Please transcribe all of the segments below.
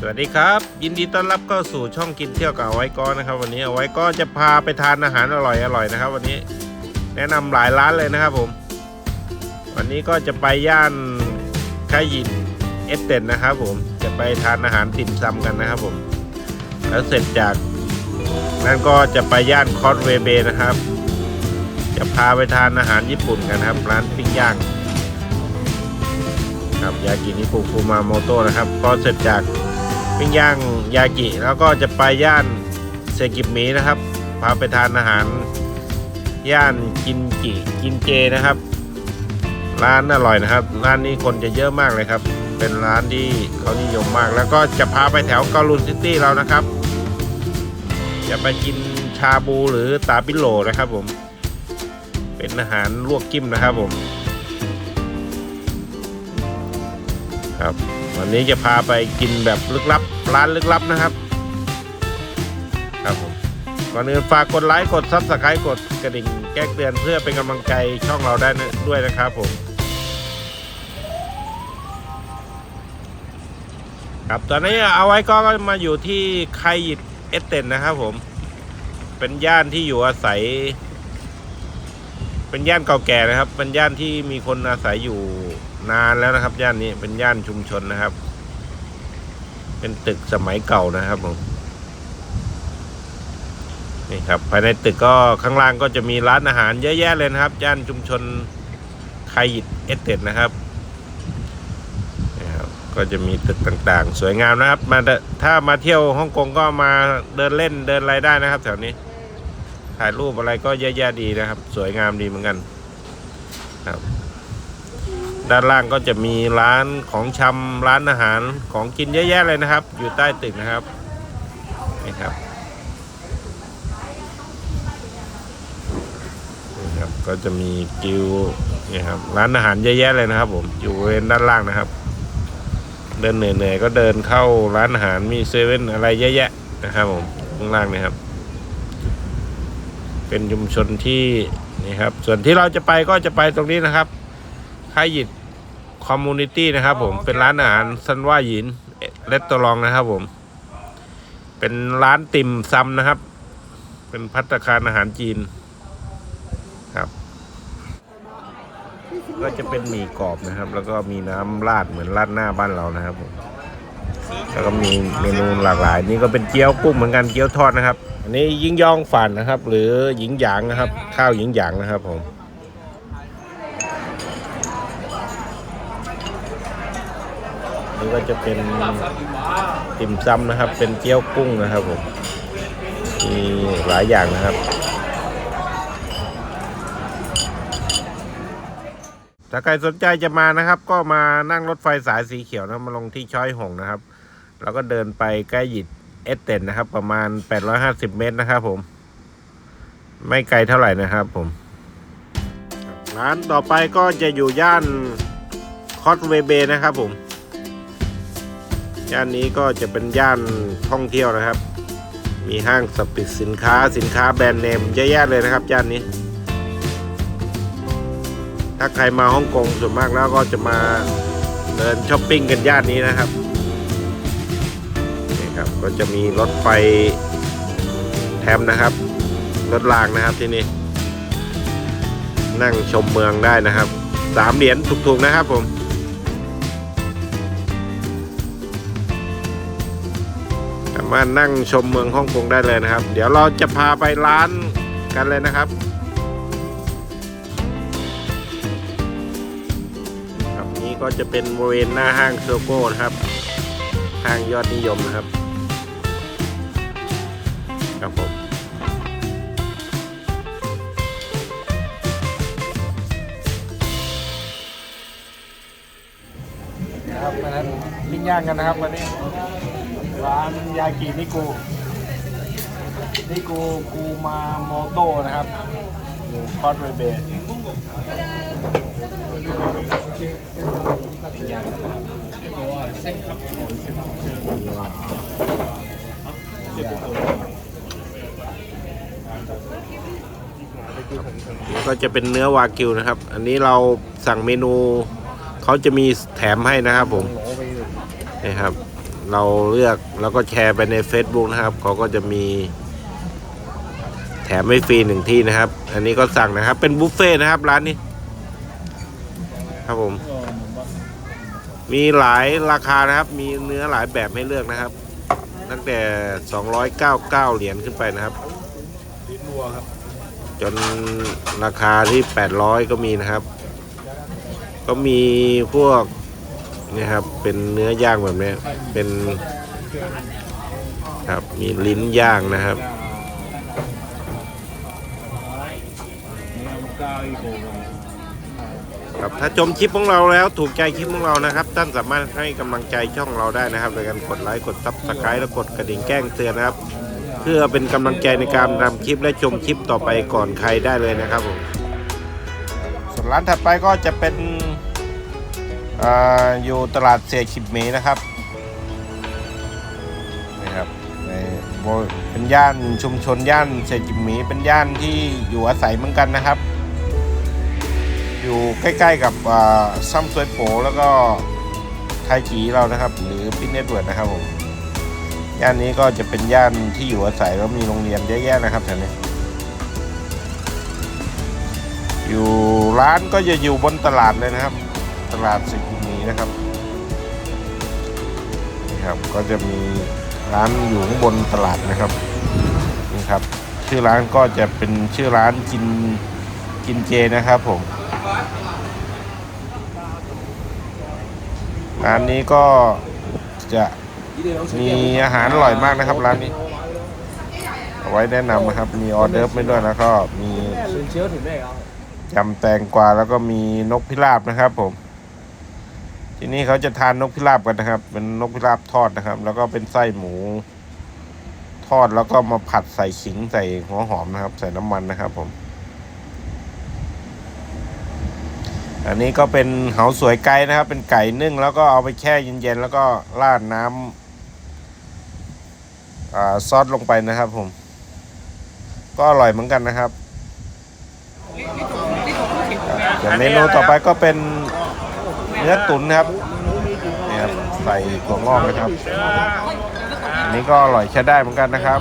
สวัสดีครับ ยินดีต้อนรับเข้าสู่ช่องกินเที่ยวกับเอาไว้ก้อนนะครับวันนี้เอาไว้ก็จะพาไปทานอาหารอร่อยอร่อยนะครับ วันนี้แนะนำหลายร้านเลยนะครับผม วันนี้ก็จะไปย่านคายินเอสเตนนะครับผมจะไปทานอาหารติ่มซำกันนะครับผม แล้วเสร็จจากนั้นก็จะไปย่านคอสเวเบนะครับ จะพาไปทานอาหารญี่ปุ่นกันครับร้านปิ้งย่างครับยากินิปุคุมาโมโตะนะครับพอเสร็จจาก ปิ้งย่างยากิแล้วก็จะไปย่านเซกิมมินะครับพาไปทานอาหาร ย่านกินจิกินเจนะครับ ร้านอร่อยนะครับ ร้านนี้คนจะเยอะมากเลยครับ เป็นร้านที่เขานิยมมาก แล้วก็จะพาไปแถวเกาลุนซิตี้เรานะครับ จะไปกินชาบูหรือตาปิโลนะครับผม เป็นอาหารลวกกิ้มนะครับผมครับ วันนี้จะพาไปกินแบบลึกลับร้านลึกลับนะครับ ครับผมก่อนอื่นฝากกดไลค์กดซับสไครต์กดกระดิ่งแจ้งเตือนเพื่อเป็นกำลังใจช่องเราได้นะด้วยนะครับผม ครับตอนนี้เอาไว้ก็มาอยู่ที่ไคยิดเอสเตนนะครับผม เป็นย่านที่อยู่อาศัย เป็นย่านเก่าแก่นะครับ เป็นย่านที่มีคนอาศัยอยู่ นานแล้วนะครับ ย่านนี้เป็นย่านชุมชนนะครับ เป็นตึกสมัยเก่านะครับผมนี่ครับ ภายในตึกก็ข้างล่างก็จะมีร้านอาหารเยอะแยะเลยนะครับ ย่านชุมชนไคยิดเอสเตดนะครับนี่ครับก็จะมีตึกต่างๆ สวยงามนะครับ มาถ้ามาเที่ยวฮ่องกงก็มาเดินเล่นเดินอะไรได้นะครับ แถวนี้ ถ่ายรูปอะไรก็เยอะแยะดีนะครับ สวยงามดีเหมือนกันครับ ด้านล่างก็จะมีร้านของชำร้านอาหารของกินเยอะแยะเลยนะครับ อยู่ใต้ตึกนะครับนี่ครับนี่ครับ ก็จะมีกิวนี่ครับร้านอาหารเยอะแยะเลยนะครับ ผมอยู่บริเวณด้านล่างนะครับ เดินเหนื่อยๆก็เดินเข้าร้านอาหารมีเซเว่นอะไรเยอะแยะนะครับผมข้างล่างนี่ครับ เป็นชุมชนที่นี่ครับ ส่วนที่เราจะไปก็จะไปตรงนี้นะครับค่ายหยิด คอมมูนิตี้นะครับผมเป็นร้านอาหารซันว่าหยินเรสตอรองนะครับผม เป็นร้านติ่มซำนะครับ เป็นพัตตาคารอาหารจีนครับ ก็จะเป็นหมี่กรอบนะครับ แล้วก็มีน้ำราดเหมือนราดหน้าบ้านเรานะครับผมแล้วก็มีเมนูหลากหลาย นี่ก็เป็นเกี๊ยวกุ้งเหมือนกันเกี๊ยวทอดนะครับ อันนี้ยิงยองฝันนะครับ หรือหญิงหยางนะครับ ข้าวหญิงหยางนะครับผม นี่ก็จะเป็นติ่มซำนะครับ เป็นเกี๊ยวกุ้งนะครับผมมีหลายอย่างนะครับ ถ้าใครสนใจจะมานะครับ ก็มานั่งรถไฟสายสีเขียวนะมาลงที่ช้อยหงนะครับ แล้วก็เดินไปใกล้หยิดเอสเตนนะครับ ประมาณ 850 เมตรนะครับผม ไม่ไกลเท่าไหร่นะครับผม ร้านต่อไปก็จะอยู่ย่านคอสเวเบนะครับผม ย่านนี้ก็จะเป็นย่านท่องเที่ยวนะครับ มีห้างสรรพสินค้าสินค้าแบรนด์เนมเยอะแยะเลยนะครับย่านนี้ ถ้าใครมาฮ่องกงส่วนมากแล้วก็จะมาเดินช้อปปิ้งกันย่านนี้นะครับนี่ครับก็จะมีรถไฟแทมนะครับ รถรางนะครับที่นี่นั่งชมเมืองได้นะครับสามเหรียญถูกๆนะครับผมามารถนั่งชมเมืองฮ่องกงได้เลยนะครับ เดี๋ยวเราจะพาไปร้านกันเลยนะครับครับนี้ก็จะเป็นบริเวณหน้าห้างโซโก้นะครับ ห้างยอดนิยมนะครับ ครับผมครับวันนั้นปิ้งย่างกันนะครับวันนี้ ร้านยากินิกูนิกูกูมาโมโต้นะครับอยู่คอสเวเบสก็จะเป็นเนื้อวากิวนะครับ อันนี้เราสั่งเมนู เขาจะมีแถมให้นะครับผมนี่ครับ เราเลือกแล้วก็แชร์ไปใน Facebook นะครับ เขาก็จะมีแถมไม่ฟรีหนึ่งที่นะครับ อันนี้ก็สั่งนะครับ เป็นบุฟเฟ่ต์นะครับ ร้านนี้ ครับผม มีหลายราคานะครับ มีเนื้อหลายแบบให้เลือกนะครับ ตั้งแต่ 299 เหรียญขึ้นไปนะครับลิ้นวัวครับจนราคาที่ 800 ก็มีนะครับ ก็มีพวกเนี่ครับ เป็นเนื้อย่างแบบนี้เป็นครับมีลิ้นย่างนะครับครับถ้าชมคลิปของเราแล้วถูกใจคลิปของเรานะครับท่านสามารถให้กำลังใจช่องเราได้นะครับโดยการกดไลค์กดซับสไครต์และกดกระดิ่งแจ้งเตือนนะครับ เพื่อเป็นกำลังใจในการทำคลิปและชมคลิปต่อไปก่อนใครได้เลยนะครับผมส่วนร้านถัดไปก็จะเป็น ออยู่ตลาดเสียขิบเมนะครับนะครับในเป็นย่านชุมชนย่านเสียขิบหมีเป็นย่านที่อยู่อาศัยเหมือนกันนะครับ อยู่ใกล้ๆกับอ่าซัมซวยโปแล้วก็ไทจีเรานะครับ หรือพิทเนตเวิร์ดนะครับผมย่านนี้ก็จะเป็นย่านที่อยู่อาศัยแล้วมีโรงเรียนเยอะแยะนะครับแถวนี้อยู่ร้านก็จะอยู่บนตลาดเลยนะครับ ลาดสิงห์มีนะครับนี่ครับก็จะมีร้านอยู่ข้างบนตลาดนะครับนี่ครับ ชื่อร้านก็จะเป็นชื่อร้านกินกินเจนะครับผมร้านนี้ก็จะมีอาหารอร่อยมากนะครับร้านนี้เอาไว้แนะนำนะครับ มีออเดิร์ฟไม่ด้วยแล้วก็มีเป็นเชื้อถึงได้ครับยำแตงกวาแล้วก็มีนกพิราบนะครับผม ที่นี่เขาจะทานนกพิราบกันนะครับ เป็นนกพิราบทอดนะครับ แล้วก็เป็นไส้หมู ทอดแล้วก็มาผัดใส่ขิงใส่หัวหอมนะครับ ใส่น้ำมันนะครับ ผม อันนี้ก็เป็นเหาสวยไก่นะครับ เป็นไก่นึ่ง แล้วก็เอาไปแช่เย็นๆแล้วก็ราดน้ำอ่าซอสลงไปนะครับ ผม ก็อร่อยเหมือนกันนะครับส่วนเมนูต่อไปก็เป็น นื้อตุ๋นนะครับนี่ครับใส่ถั่วงอกนะครับอันนี้ก็อร่อยใช้ได้เหมือนกันนะครับ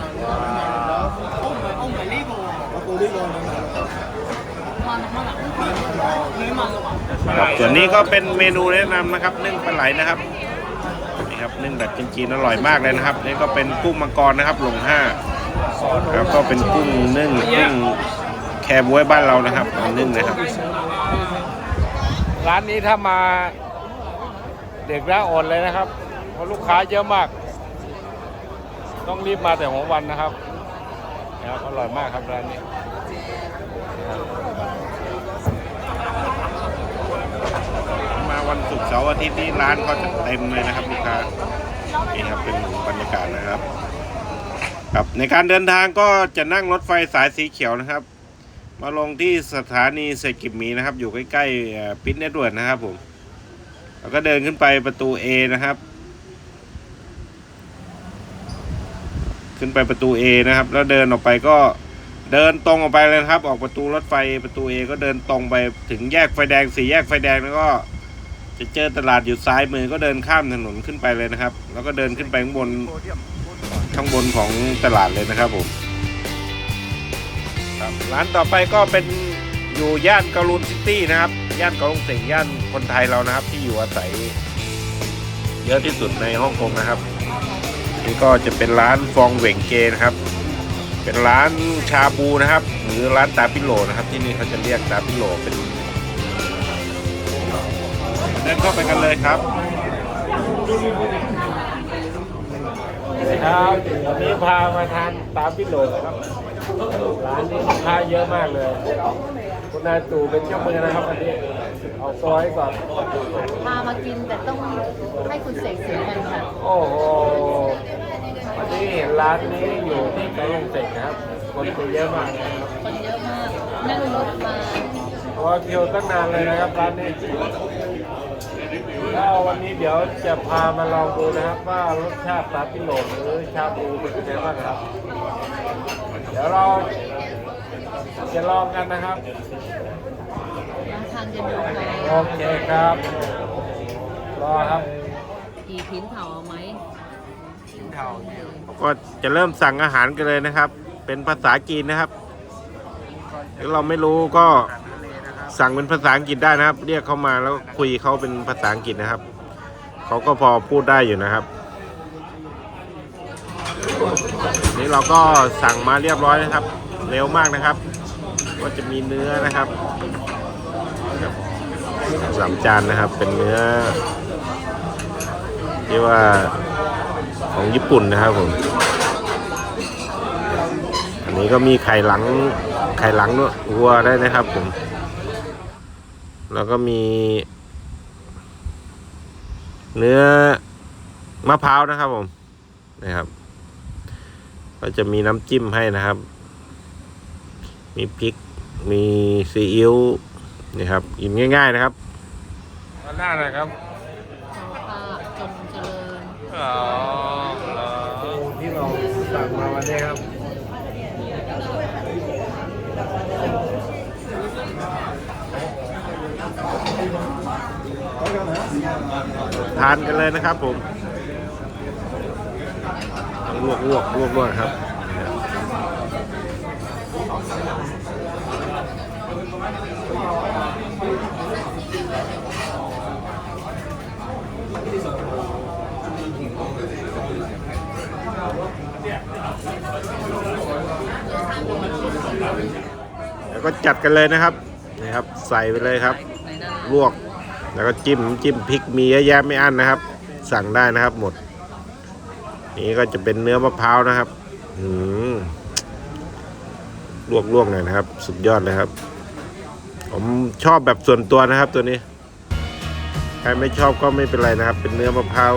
ครับส่วนนี้ก็เป็นเมนูแนะนำนะครับนึ่งปลาไหลนะครับนี่ครับนึ่งแบบจีนๆอร่อยมากเลยนะครับ นี่ก็เป็นกุ้งมังกรนะครับลงห้าครับก็เป็นกุ้งนึ่งนึ่งแคบวยบ้านเรานะครับนึ่งนะครับ ร้านนี้ถ้ามาเด็กแล้วอ่อนเลยนะครับ เพราะลูกค้าเยอะมาก ต้องรีบมาแต่หัววันนะครับนะครับอร่อยมากครับร้านนี้มาวันศุกร์เสาร์อาทิตย์นี้ร้านก็จะเต็มเลยนะครับลูกค้านี่ครับเป็นบรรยากาศนะครับ ครับในการเดินทางก็จะนั่งรถไฟสายสีเขียวนะครับ มาลงที่สถานีเซกิมมีนะครับ อยู่ใกล้ๆพิทเนตเวิร์ดนะครับผมแล้วก็เดินขึ้นไปประตู A นะครับ ขึ้นไปประตู A นะครับ แล้วเดินออกไปก็เดินตรงออกไปเลยครับ ออกประตูรถไฟประตู A ก็เดินตรงไปถึงแยกไฟแดงสี่แยกไฟแดงแล้วก็จะเจอตลาดอยู่ซ้ายมือก็เดินข้ามถนนขึ้นไปเลยนะครับ แล้วก็เดินขึ้นไปข้างบนข้างบนของตลาดเลยนะครับผม ครับร้านต่อไปก็เป็นอยู่ย่านกาลูนซิตี้นะครับ ย่านเกาลงเต่งย่านคนไทยเรานะครับ ที่อยู่อาศัย เยอะที่สุดในฮ่องกงนะครับ นี่ก็จะเป็นร้านฟองเหว่งเจนะครับ เป็นร้านชาบูนะครับ หรือร้านตาปิโลนะครับ ที่นี่เขาจะเรียกตาปิโลเป็นเดินเข้าไปกันเลยครับครับวันนี้พามาทานตาพิโลนะครับ ร้านนี้ลูกค้าเยอะมากเลย คุณนายตู่เป็นเจ้ามือนะครับวันนี้ เอาซอยก่อน พามากินแต่ต้องให้คุณเสกเสียเงินค่ะโอ้โหวันนี้เห็นร้านนี้อยู่ที่กระลงเต็กนะครับ คนดูเยอะมากนะครับคนเยอะมาก นั่งรถมารอคิวตั้งนานเลยนะครับร้านนี้ แล้ววันนี้เดี๋ยวจะพามาลองดูนะครับ ว่ารสชาติปลาพิโลหรือชาบูเป็นยังไงบ้างครับ เดี๋ยวเราจะลองกันนะครับลองทานกันดูค่ะโอเคครับ รอครับกี่พินเผาเอาไหมก็จะเริ่มสั่งอาหารกันเลยนะครับ เป็นภาษาจีนนะครับถ้าเราไม่รู้ก็ สั่งเป็นภาษาอังกฤษได้นะครับ เรียกเขามาแล้วคุยเขาเป็นภาษาอังกฤษนะครับ เขาก็พอพูดได้อยู่นะครับ นี่เราก็สั่งมาเรียบร้อยนะครับ เร็วมากนะครับ ก็จะมีเนื้อนะครับสามจานนะครับ เป็นเนื้อที่ว่าของญี่ปุ่นนะครับผม อันนี้ก็มีไข่หลังไข่หลังวัวได้นะครับผม แล้วก็มี เนื้อมะพร้าวนะครับผมนะครับ ก็จะมีน้ำจิ้มให้นะครับ มีพริก มีซีอิ๊วนี่ครับกินง่าย ๆนะครับด้านหน้าหน่อยครับค่ะจงเจริญ อ๋อเหรอที่เราสั่งมาวันนี้ครับ ทานกันเลยนะครับผมลวกลวกลวกลวกครับแล้วก็จัดกันเลยนะครับนี่ครับ ใส่ไปเลยครับ ลวก แล้วก็จิ้มจิ้มพริกมีเยอะแยะไม่อั้นนะครับ สั่งได้นะครับหมด นี่ก็จะเป็นเนื้อมะพร้าวนะครับอืมลวกลวกหน่อยนะครับ สุดยอดเลยครับ ผมชอบแบบส่วนตัวนะครับตัวนี้ ใครไม่ชอบก็ไม่เป็นไรนะครับ เป็นเนื้อมะพร้าว